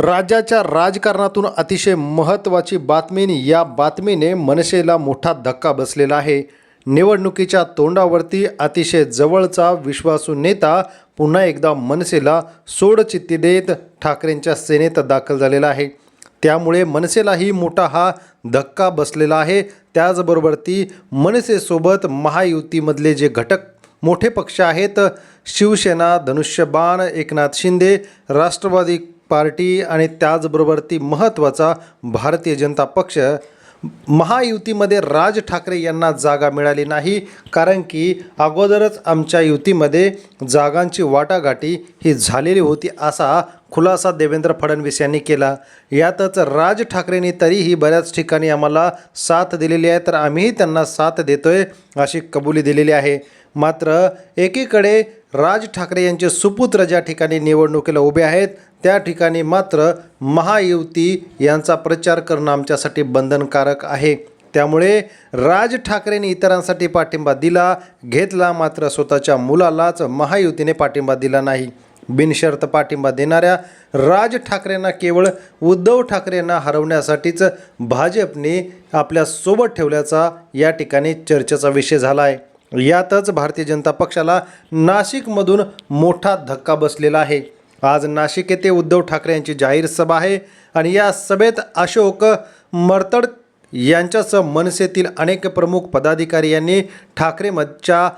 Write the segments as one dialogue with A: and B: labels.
A: राज्याच्या राजकारणातून अतिशय महत्त्वाची बातमी या बातमीने मनसेला मोठा धक्का बसलेला आहे. निवडणुकीच्या तोंडावरती अतिशय जवळचा विश्वासू नेता पुन्हा एकदा मनसेला सोडचित्ती देत ठाकरेंच्या सेनेत दाखल झालेला आहे. त्यामुळे मनसेलाही मोठा हा धक्का बसलेला आहे. त्याचबरोबर ती मनसेसोबत महायुतीमधले जे घटक मोठे पक्ष आहेत शिवसेना धनुष्यबाण एकनाथ शिंदे राष्ट्रवादी पार्टी आणि त्याचबरोबर ती महत्त्वाचा भारतीय जनता पक्ष महायुतीमध्ये राज ठाकरे यांना जागा मिळाली नाही कारण की अगोदरच आमच्या युतीमध्ये जागांची वाटाघाटी ही झालेली होती असा खुलासा देवेंद्र फडणवीस यांनी केला. यातच राज ठाकरेंनी तरीही बऱ्याच ठिकाणी आम्हाला साथ दिलेली आहे तर आम्हीही त्यांना साथ देतोय अशी कबुली दिलेली आहे. मात्र एकीकडे राज ठाकरे यांचे सुपुत्र ज्या ठिकाणी निवडणुकीला उभे आहेत त्या ठिकाणी मात्र महायुती यांचा प्रचार करणं आमच्यासाठी बंधनकारक आहे. त्यामुळे राज ठाकरेंनी इतरांसाठी पाठिंबा दिला घेतला मात्र स्वतःच्या मुलालाच महायुतीने पाठिंबा दिला नाही. बिनशर्त पाठिंबा देणाऱ्या राज ठाकरेंना केवळ उद्धव ठाकरेंना हरवण्यासाठीच भाजपने आपल्यासोबत ठेवल्याचा या ठिकाणी चर्चेचा विषय झाला आहे यातच भारतीय जनता पक्षाला नाशिकमधून मोठा धक्का बसलेला आहे. आज नाशिक येथे उद्धव ठाकरे यांची जाहीर सभा आहे आणि या सभेत अशोक मरतड यांच्यासह मनसेतील अनेक प्रमुख पदाधिकारी यांनी ठाकरेच्या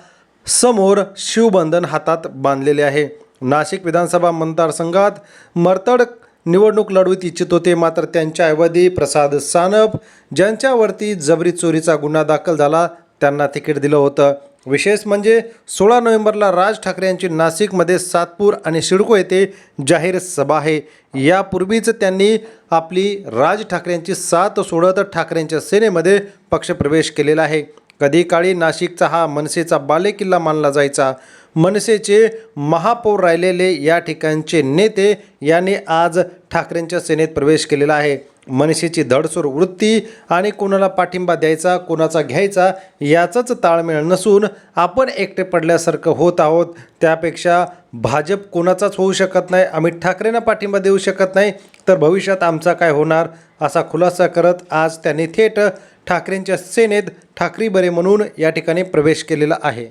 A: समोर शिवबंधन हातात बांधलेले आहे. नाशिक विधानसभा मतदारसंघात मरतड निवडणूक लढवित इच्छित होते मात्र त्यांच्याऐवजी प्रसाद सानप ज्यांच्यावरती जबरी चोरीचा गुन्हा दाखल झाला त्यांना तिकीट दिलं होतं. विशेष म्हणजे सोळा नोव्हेंबरला राज ठाकरे यांची नाशिकमध्ये सातपूर आणि सिडको येथे जाहीर सभा आहे. यापूर्वीच त्यांनी आपली राज ठाकरेंची साथ सोडत ठाकरेंच्या सेनेमध्ये पक्षप्रवेश केलेला आहे. कधी काळी नाशिकचा हा मनसेचा बालेकिल्ला मानला जायचा. मनसेचे महापौर राहिलेले या ठिकाणचे नेते यांनी आज ठाकरेंच्या सेनेत प्रवेश केलेला आहे. मनसेची धडसूर वृत्ती आणि कोणाला पाठिंबा द्यायचा कोणाचा घ्यायचा याचंच ताळमेळ नसून आपण एकटे पडल्यासारखं होत आहोत. त्यापेक्षा भाजप कोणाचाच होऊ शकत नाही अमित ठाकरेंना पाठिंबा देऊ शकत नाही तर भविष्यात आमचा काय होणार? असा खुलासा करत आज त्यांनी थेट ठाकरेंच्या सेनेत ठाकरी बरे म्हणून या ठिकाणी प्रवेश केलेला आहे.